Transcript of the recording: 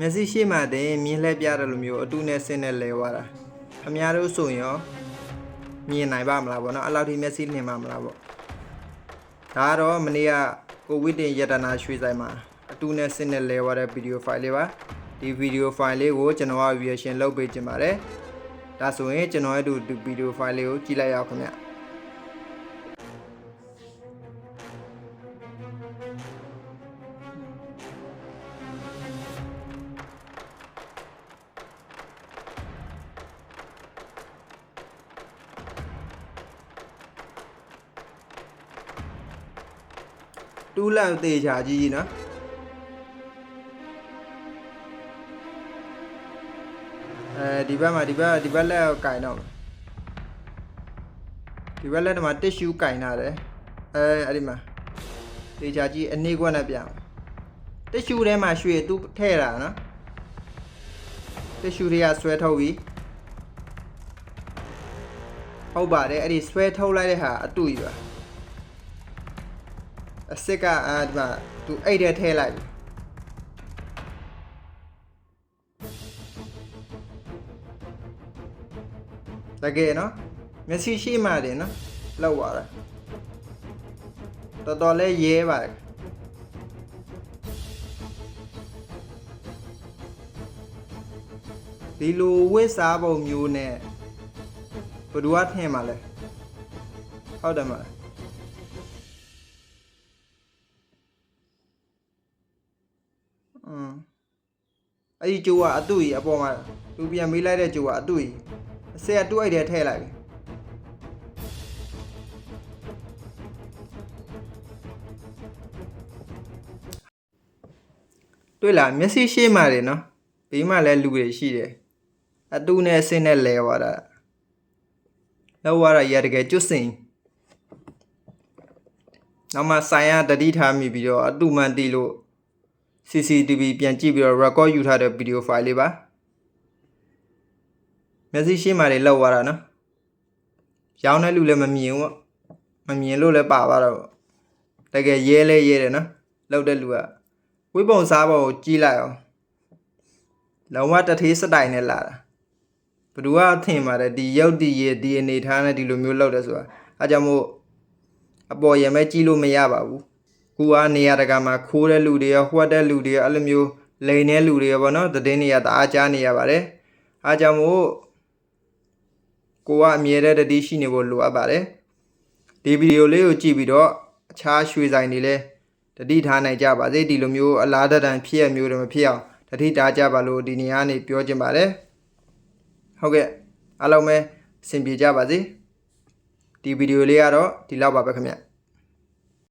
မျက်စိရှိမှတင်မြင်လှည့်ပြတယ်လို့မျိုးအတူနဲ့ဆင်းနဲ့လဲသွားတာခမများတို့ဆိုရင်ရောမြင်နိုင်ပါမလားဗောနော်အဲ့လောက်ထိမျက်စိလင်ပါမလားဗောဒါကတော့မနေ့ကကိုဝိတင်ယတနာရွှေဆိုင်မှာအတူနဲ့ဆင်းနဲ့လဲသွားတဲ့ဗီဒီယိုဖိုင်လေးပါဒီဗီဒီယိုဖိုင်လေးကိုကျွန်တော်က reaction လုပ်ပေးခြင်းပါတယ်ဒါဆိုရင်ကျွန်တော်ရဲ့ဒီဗီဒီယိုဖိုင်လေးကိုကြည့်လိုက်ရအောင်ခင်ဗျ တူးလန့်သေးချာကြီးကြီးနော်အဲဒီဘက်မှာဒီဘက်ဒီဘက်လက်ကိုကင်တော့မယ်ဒီဘက်လက်ထဲမှာတစ်ရှူးကင်ထားတယ်အဲအဲ့ဒီမှာသေးချာကြီးအနည်းကွက်နဲ့ပြန်တစ်ရှူးထဲမှာရွှေသူထည့်တာနော်တစ်ရှူးတွေကဆွဲထုတ်ပြီးဟုတ်ပါတယ်အဲ့ဒီဆွဲထုတ်လိုက်တဲ့ဟာအတူကြီးပါအ စ်စ်ကအာဒီမှာသူအိတ်ထဲထည့်လိုက်ပြီတကယ်နော်မျက်စိရှိမှတယ်နော်လောက်သွားတာတော်တော်လေးရဲပါတယ်ဒီလိုဝစ်စားပုံမျိုးနဲ့ဘယ်သူကထင်မှာလဲဟုတ်တယ်မလား อืมအဲ့ဒီကျိုးကအတူကြီးအပေါ်မှာသူပြန်မေးလိုက်တဲ့ကျိုးကအတူကြီးအစက်အတူအိတ်ထဲထည့်လိုက်ပြီတွေ့လားမျက်စိရှေ့မှာတယ်နော်ဘေးမှာလည်းလူတွေရှိတယ်အတူနဲ့အစင်းနဲ့လဲသွားတာလောက်သွားတာရတကယ်ကျွတ်စင်နောက်မှဆိုင်ရတတိထားမိပြီးတော့အတူမှန်တီလို့ CCTV ပြန်ကြည့်ပြီးတော့ record ယူထားတဲ့ video file လေးပါမျက်စိရှင်းမှတွေလောက်သွားတာနော်ရောင်းတဲ့လူလည်းမမြင်ဘူးပေါ့မမြင်လို့လည်းပါသွားတော့ပေါ့တကယ်ရဲလဲရဲတယ်နော်လောက်တဲ့လူကဝိပုံစားပေါ်ကိုကြည့်လိုက်အောင်လုံးဝတထေးစတိုင်နဲ့လာတာဘယ်သူကထင်ပါတယ်ဒီရုပ်တည်ရဲ့ဒီအနေထားနဲ့ဒီလိုမျိုးလောက်တယ်ဆိုတာအဲကြောင့်မို့အပေါ်ရမဲကြည့်လို့မရပါဘူး ကူအားနေရတကမှာခိုးတဲ့လူတွေရောဟွက်တဲ့လူတွေရောအဲ့လိုမျိုးလိန်တဲ့လူတွေရောဗောနော်သတင်းတွေကတအားကြားနေရပါတယ်အားကြောင့်မို့ကိုကအမြဲတမ်းတတိရှိနေဖို့လိုအပ်ပါတယ်ဒီဗီဒီယိုလေးကိုကြည့်ပြီးတော့အခြားရွှေဆိုင်တွေလည်းတတိထားနိုင်ကြပါစေဒီလိုမျိုးအလားတတန်ဖြစ်ရမျိုးတွေမဖြစ်အောင်တတိထားကြပါလို့ဒီနေရာကနေပြောချင်ပါတယ်ဟုတ်ကဲ့အားလုံးပဲအဆင်ပြေကြပါစေဒီဗီဒီယိုလေးကတော့ဒီလောက်ပါပဲခင်ဗျ